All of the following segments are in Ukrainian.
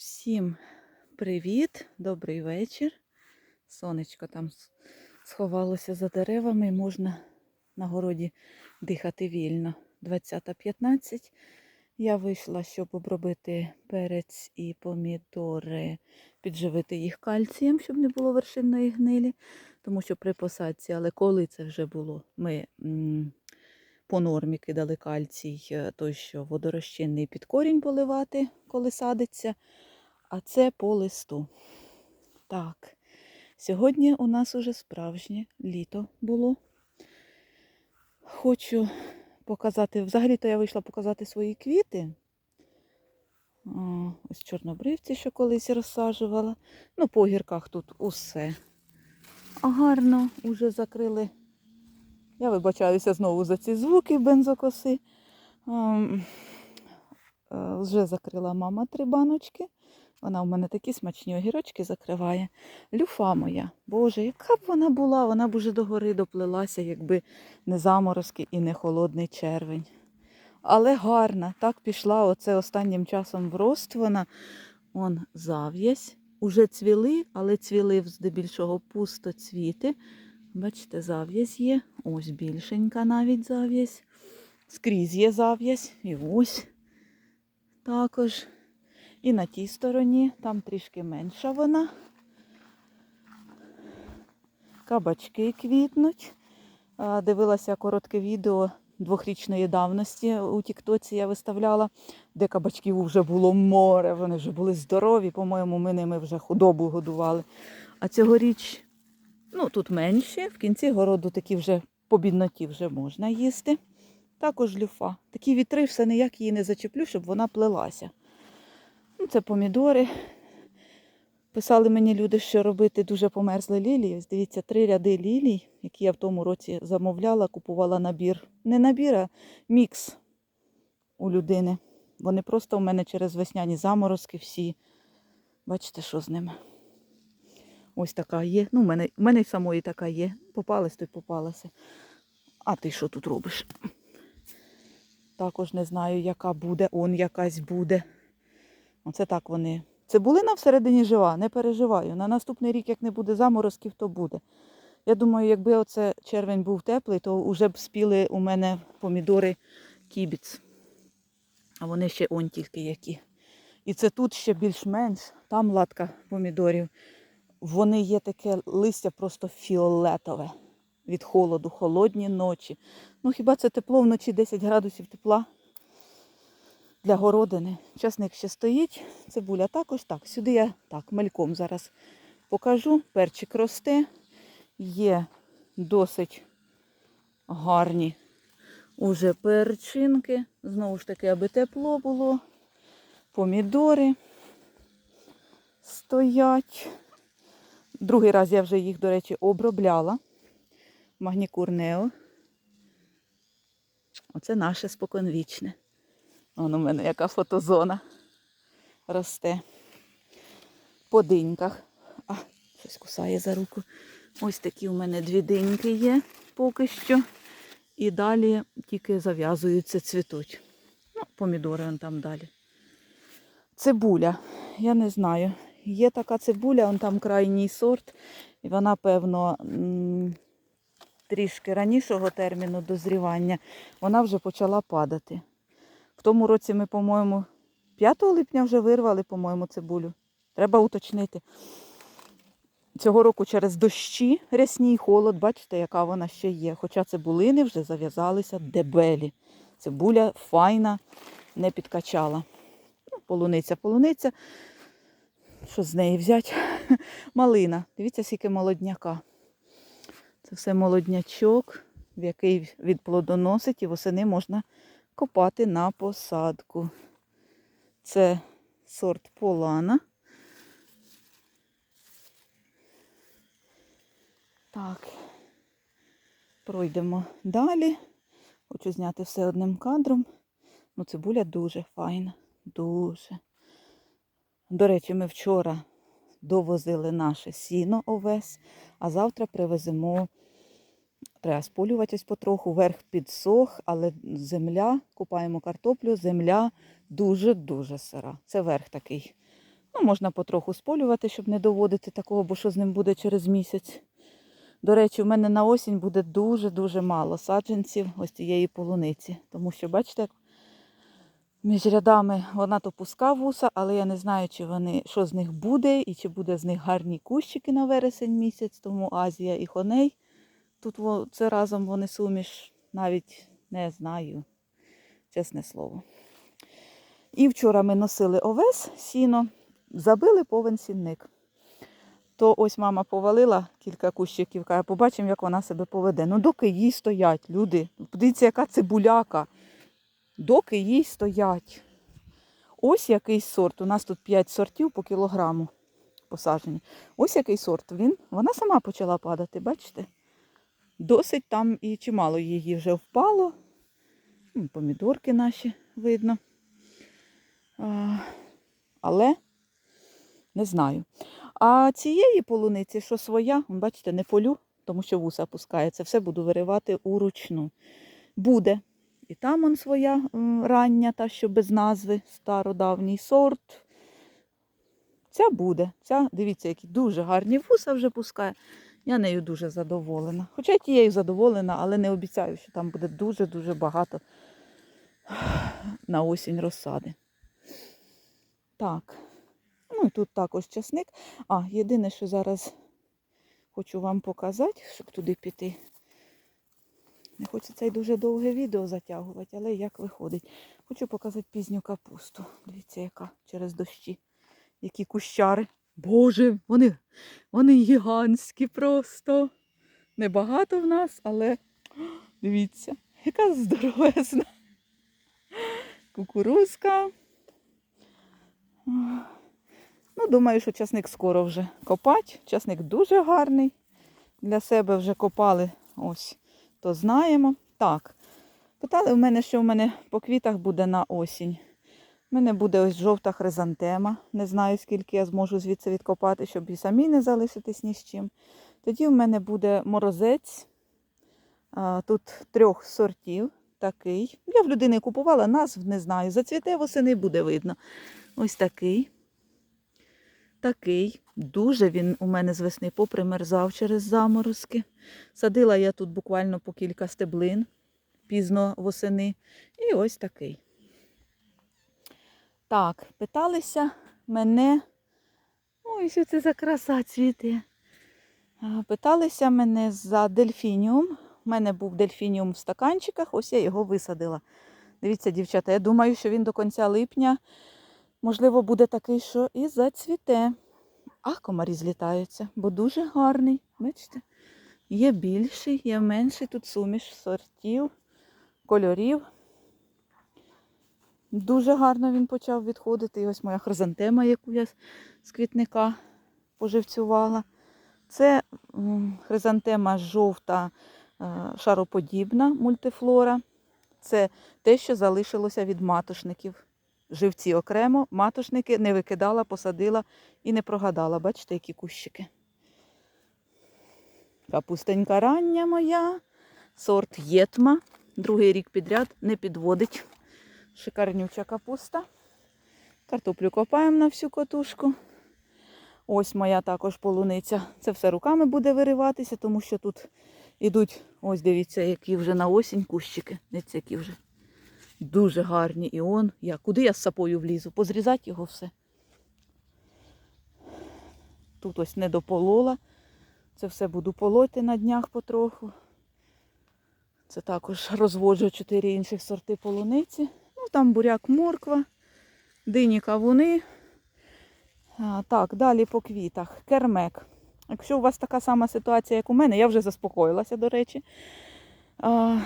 Всім привіт, добрий вечір. Сонечко там сховалося за деревами і можна на городі дихати вільно. 20.15. Я вийшла, щоб обробити перець і помідори, підживити їх кальцієм, щоб не було вершинної гнилі, тому що при посадці, але коли це вже було, ми по нормі кидали кальцій, е, той, що водорозчинний під корінь поливати, коли садиться. А це по листу. Так, сьогодні у нас уже справжнє літо було. Хочу показати, взагалі-то я вийшла показати свої квіти. Ось чорнобривці, що колись розсаджувала. Ну, по гірках тут усе. Гарно уже закрили. Я вибачаюся знову за ці звуки бензокоси. Е, Вже закрила мама три баночки. Вона в мене такі смачні огірочки закриває. Люфа моя, Боже, яка б вона була, вона б уже до гори доплилася, якби не заморозки і не холодний червень. Але гарна, так пішла оце останнім часом в рост вона. Он зав'язь. Уже цвіли, але цвіли здебільшого пустоцвіти. Бачите, зав'язь є. Ось більшенька навіть зав'язь. Скрізь є зав'язь. І ось також. І на тій стороні, там трішки менша вона. Кабачки квітнуть. Дивилася коротке відео двохрічної давності у Тіктоці я виставляла, де кабачків вже було море, вони вже були здорові, по-моєму, ми ними вже худобу годували. А цьогоріч, ну тут менші, в кінці городу такі вже по бідноті вже можна їсти. Також люфа. Такі вітри, все ніяк її не зачеплю, щоб вона плелася. Це помідори. Писали мені люди, що робити дуже померзли лілії. Дивіться, три ряди лілій, які я в тому році замовляла, купувала набір. Не набір, а мікс у людини. Вони просто у мене через весняні заморозки всі. Бачите, що з ними. Ось така є. Ну, в мене, в мене й самої така є. Попалась, то й попалася. А ти що тут робиш? Також не знаю, яка буде. Он якась буде. Оце так вони. Цибулина всередині жива, не переживаю. На наступний рік, як не буде заморозків, то буде. Я думаю, якби оце червень був теплий, то вже б спіли у мене помідори кібіц. А вони ще он тільки які. І це тут ще більш-менш, там латка помідорів. Вони є таке листя просто фіолетове від холоду, холодні ночі. Ну хіба це тепло вночі 10 градусів тепла? Для городини. Часник ще стоїть, цибуля також. Так, сюди я так мальком зараз покажу. Перчик росте. Є досить гарні уже перчинки. Знову ж таки, аби тепло було. Помідори стоять. Другий раз я вже їх, до речі, обробляла. Магнікур Нео. Оце наше споконвічне. Вон у мене яка фотозона росте. По диньках. А, щось кусає за руку. Ось такі у мене дві диньки є поки що. І далі тільки зав'язуються, цвітуть. Ну, помідори вон там далі. Цибуля. Я не знаю. Є така цибуля, он там крайній сорт. І вона, певно, трішки ранішого терміну дозрівання, вона вже почала падати. В тому році ми, по-моєму, 5 липня вже вирвали, по-моєму, цибулю. Треба уточнити. Цього року через дощі рясні і холод, бачите, яка вона ще є. Хоча цибулини вже зав'язалися дебелі. Цибуля файна, не підкачала. Ну, полуниця, полуниця. Що з неї взяти? Малина. Дивіться, скільки молодняка. Це все молоднячок, який відплодоносить, і восени можна копати на посадку. Це сорт полана. Так, пройдемо далі. Хочу зняти все одним кадром. Ну, цибуля дуже файна, дуже. До речі, ми вчора довозили наше сіно овес, а завтра привеземо Треба сполювати потроху, верх підсох, але земля, купаємо картоплю, земля дуже-дуже сира. Це верх такий Ну, можна потроху сполювати, щоб не доводити такого, бо що з ним буде через місяць. До речі, у мене на осінь буде дуже-дуже мало саджанців ось цієї полуниці. Тому що, бачите, між рядами вона то пуска вуса, але я не знаю, чи вони, що з них буде, і чи буде з них гарні кущики на вересень місяць, тому Азія і Хоней. Тут це разом вони суміш, навіть не знаю, чесне слово. І вчора ми носили овес, сіно, забили повен сінник. То ось мама повалила кілька кущиків, каже, побачимо, як вона себе поведе. Ну, доки їй стоять, люди. Подивіться, яка цибуляка. Доки їй стоять. Ось який сорт. У нас тут 5 сортів по кілограму посаджені. Ось який сорт. Він, вона сама почала падати, бачите? Досить там і чимало її вже впало. Помідорки наші видно. Але не знаю. А цієї полуниці, що своя, бачите, не полю, тому що вуса пускається, все буду виривати уручну. Буде. І там он своя рання, та що без назви, стародавній сорт. Ця буде. Ця, дивіться, які дуже гарні вуса вже пускає. Я нею дуже задоволена. Хоча тією задоволена, але не обіцяю, що там буде дуже-дуже багато на осінь розсади. Так. Ну і тут також часник. А, єдине, що зараз хочу вам показати, щоб туди піти. Не хочеться й дуже довге відео затягувати, але як виходить. Хочу показати пізню капусту. Дивіться, яка через дощі. Які кущари. Боже, вони, вони гігантські просто. Небагато в нас, але дивіться, яка здоровезна. Кукурузка. Ну, думаю, що часник скоро вже копать. Часник дуже гарний. Для себе вже копали, ось, то знаємо. Так, питали в мене, що в мене по квітах буде на осінь. У мене буде ось жовта хризантема. Не знаю, скільки я зможу звідси відкопати, щоб і самі не залишитись ні з чим. Тоді в мене буде морозець. Тут трьох сортів. Такий. Я в людини купувала, назв не знаю. Зацвіте восени буде видно. Ось такий. Такий. Дуже він у мене з весни попримерзав через заморозки. Садила я тут буквально по кілька стеблин пізно восени. І ось такий. Так, питалися мене. Ой, що це за краса цвіти. Питалися мене за дельфініум. У мене був дельфініум в стаканчиках, ось я його висадила. Дивіться, дівчата, я думаю, що він до кінця липня, можливо, буде такий, що і зацвіте. А комарі злітаються, бо дуже гарний. Бачите? Є більший, є менший. Тут суміш сортів, кольорів. Дуже гарно він почав відходити. І ось моя хризантема, яку я з- квітника поживцювала. Це хризантема жовта е, шароподібна мультифлора. Це те, що залишилося від матошників. Живці окремо, матошники не викидала, посадила і не прогадала. Бачите, які кущики. Капустенька рання моя, сорт єтма. Другий рік підряд не підводить. Шикарнюча капуста. Картоплю копаємо на всю котушку. Ось моя також полуниця. Це все руками буде вириватися, тому що тут ідуть, ось дивіться, які вже на осінь кущики. Дивіться, які вже дуже гарні. І он, я, куди я з сапою влізу? Позрізати його все. Тут ось не дополола. Це все буду полоти на днях потроху. Це також розводжу чотири інших сорти полуниці. Там буряк морква, дині кавуни. Так, далі по квітах. Кермек. Якщо у вас така сама ситуація, як у мене, я вже заспокоїлася, до речі. А,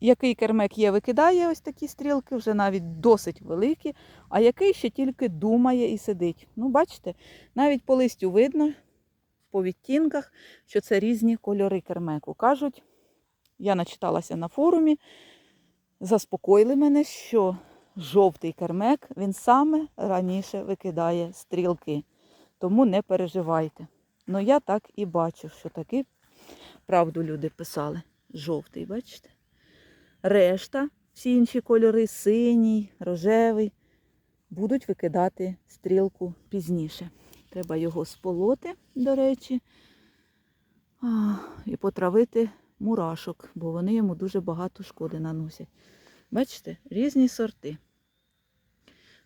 який кермек є, викидає ось такі стрілки, вже навіть досить великі, а який ще тільки думає і сидить. Ну, бачите, навіть по листю видно, по відтінках, що це різні кольори кермеку. Кажуть, я начиталася на форумі, заспокоїли мене, що жовтий кермек він саме раніше викидає стрілки. Тому не переживайте. Ну я так і бачу, що таки правду люди писали. Жовтий, бачите? Решта, всі інші кольори, синій, рожевий, будуть викидати стрілку пізніше. Треба його сполоти, до речі, і потравити мурашок, бо вони йому дуже багато шкоди наносять. Бачите, різні сорти.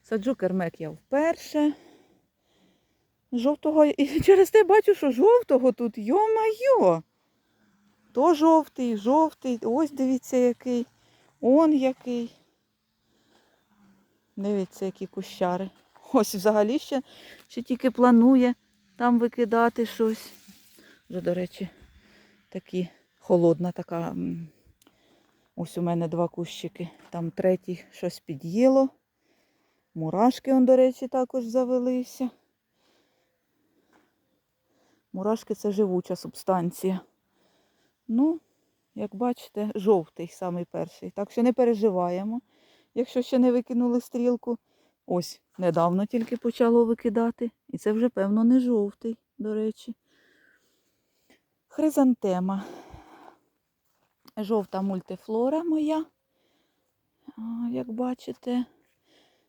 Саджу кермек я вперше. Жовтого і через те бачу, що жовтого тут, йо-майо. То жовтий, жовтий, ось дивіться який. Он який. Дивіться, які кущари. Ось взагалі ще, ще тільки планує там викидати щось. Вже, до речі, такі холодна така. Ось у мене два кущики. Там третій щось під'їло. Мурашки, он, до речі, також завелися. Мурашки це живуча субстанція. Ну, як бачите, жовтий самий перший. Так що не переживаємо, якщо ще не викинули стрілку. Ось, недавно тільки почало викидати. І це вже, певно, не жовтий, до речі. Хризантема. Жовта мультифлора моя. Як бачите,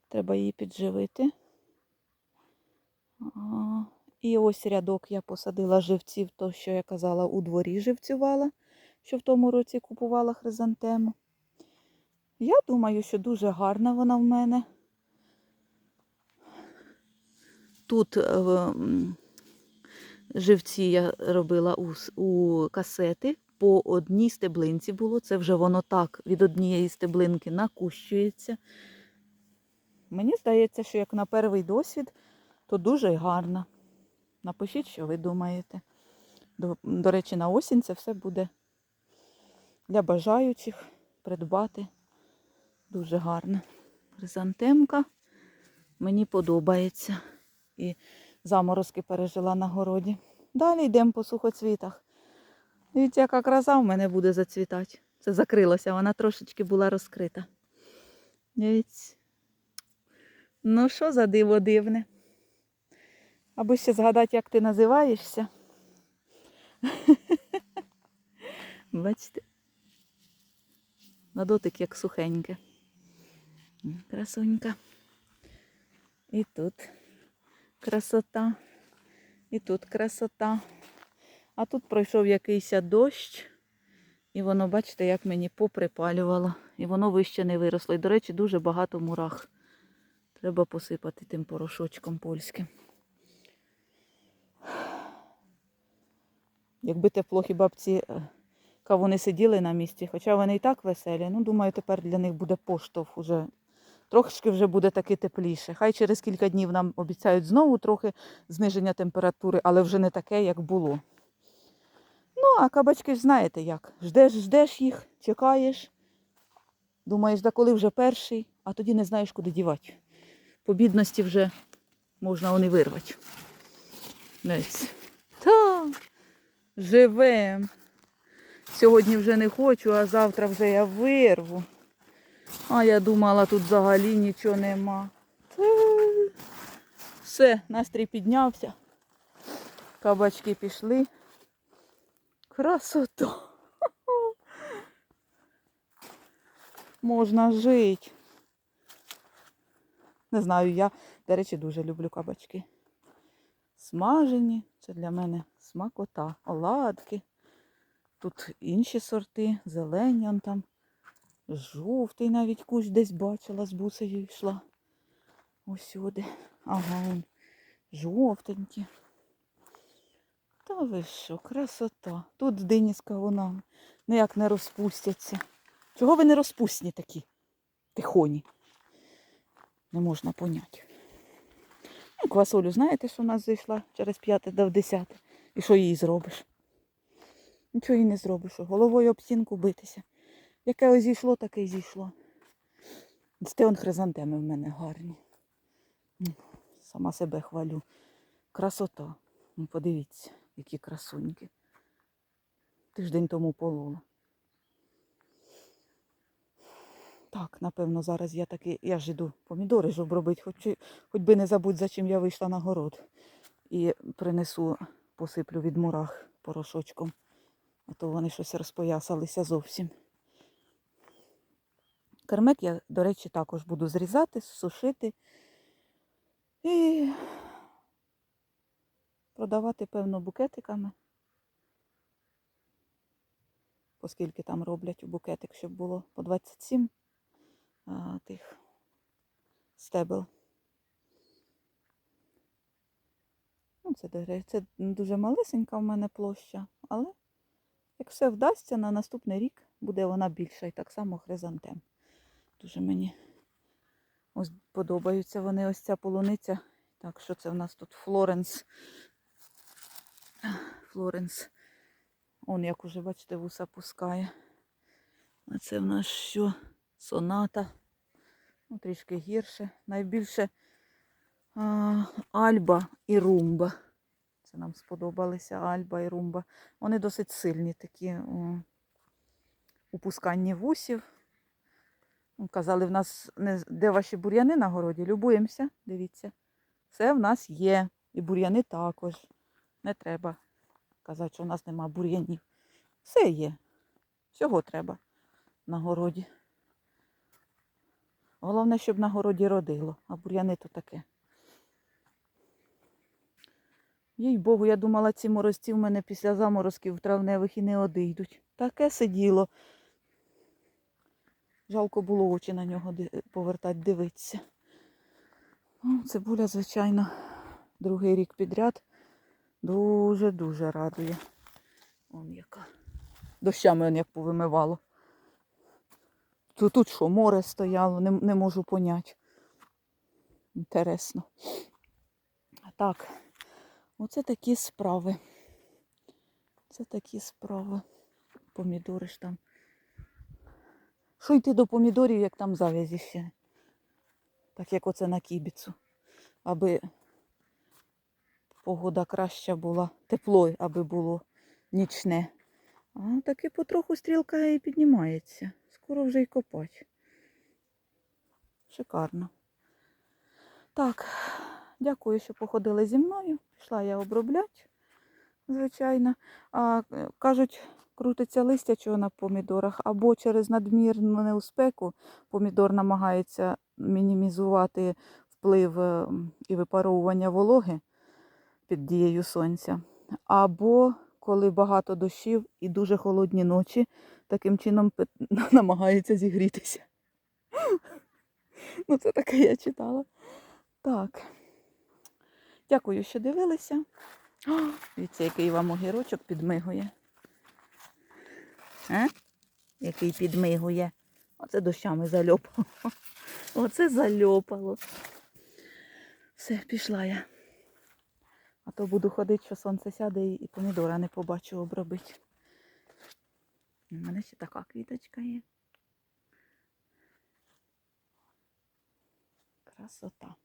треба її підживити. І ось рядок я посадила живців, то, що я казала, у дворі живцювала, що в тому році купувала хризантему. Я думаю, що дуже гарна вона в мене. Тут е, живці я робила у касети. По одній стеблинці було. Це вже воно так від однієї стеблинки накущується. Мені здається, що як на перший досвід, то дуже гарно. Напишіть, що ви думаєте. До, до речі, на осінь це все буде для бажаючих придбати. Дуже гарно. Хризантемка мені подобається. І заморозки пережила на городі. Далі йдемо по сухоцвітах. Дивіться, яка краса в мене буде зацвітати. Це закрилося, вона трошечки була розкрита. Дивіться. Ну, що за диво дивне? Аби ще згадати, як ти називаєшся. Бачите? На дотик як сухеньке. Красунька. І тут красота. І тут красота. А тут пройшов якийсь дощ, і воно, бачите, як мені поприпалювало. І воно вище не виросло. І, до речі, дуже багато мурах. Треба посипати тим порошочком польським. Якби теплохи бабці е, кавуни сиділи на місці, хоча вони і так веселі, ну думаю, тепер для них буде поштовх уже. Трошки вже буде таки тепліше. Хай через кілька днів нам обіцяють знову трохи зниження температури, але вже не таке, як було. Ну, а кабачки ж знаєте як. Ждеш, ждеш їх, чекаєш. Думаєш, да коли вже перший, а тоді не знаєш, куди дівати. По бідності вже можна вони вирвати. Дивіться. Та, живем. Сьогодні вже не хочу, а завтра вже я вирву. А я думала, тут взагалі нічого нема. Та, Все, настрій піднявся. Кабачки пішли. Красота. Можна жити. Не знаю, я, до речі, дуже люблю кабачки. Смажені, це для мене смакота, оладки. Тут інші сорти, зелені он там. Жовтий навіть кущ десь бачила, з бусею йшла. Ось сюди. Ага, жовтенькі. Та ви що, красота. Тут дині з кавунами. Ніяк не розпустяться. Чого ви не розпусні такі? Тихоні. Не можна поняти. Ну, квасолю, знаєте, що в нас зайшла через п'яте до десяте. І що їй зробиш? Нічого їй не зробиш. Головою об стінку битися. Яке ось зійшло, таке й зійшло. Стеон хризантеми в мене гарні. Сама себе хвалю. Красота. Ну, подивіться, які красуньки. Тиждень тому полола. Так, напевно, зараз я таки, я ж іду помідори ж обробити, хоч, хоч би не забудь, за чим я вийшла на город. І принесу, посиплю від мурах порошочком. А то вони щось розпоясалися зовсім. Кермек я, до речі, також буду зрізати, сушити І продавати, певно, букетиками. Оскільки там роблять у букетик, щоб було по 27 а, тих стебел. Ну, це, це дуже малесенька в мене площа, але як все вдасться, на наступний рік буде вона більша. І так само хризантем. Дуже мені ось подобаються вони, ось ця полуниця. Так, що це в нас тут Флоренс. Флоренс. Он, як уже, бачите, вуса пускає. А це в нас що? Соната. Ну, трішки гірше. Найбільше а, Альба і Румба. Це нам сподобалися Альба і Румба. Вони досить сильні такі о, у пусканні вусів. Ну, Казали, в нас не, де ваші бур'яни на городі? Любуємося, дивіться. Все в нас є. І бур'яни також. Не треба казати, що в нас нема бур'янів. Все є. Всього треба на городі. Головне, щоб на городі родило, а бур'яни то таке. Їй Богу, я думала, ці морозці в мене після заморозків травневих і не одійдуть. Таке сиділо. Жалко було очі на нього повертати, дивитися. Цибуля, звичайно, другий рік підряд дуже-дуже радує. Он яка. Дощами он як повимивало. Тут, тут що, море стояло, не, не можу поняти. Інтересно. Так, оце такі справи. Це такі справи. Помідори ж там. Що йти до помідорів, як там завязі ще? Так як оце на кібіцу. Аби погода краща була, тепло, аби було нічне. А таки потроху стрілка і піднімається. Скоро вже й копать. Шикарно. Так, дякую, що походили зі мною. Пішла я обробляти, звичайно. А, е, кажуть, крутиться листя чого на помідорах, або через надмірну неуспеку помідор намагається мінімізувати вплив е, і випаровування вологи під дією сонця. Або коли багато дощів і дуже холодні ночі, таким чином намагається зігрітися. Ну, це таке я читала. Так. Дякую, що дивилися. О, Дивіться, який вам огірочок підмигує. А? Який підмигує. Оце дощами зальопало. Оце зальопало. Все, пішла я. А то буду ходити, що сонце сяде і помідора не побачу обробити. У мене ще така квіточка є. Красота.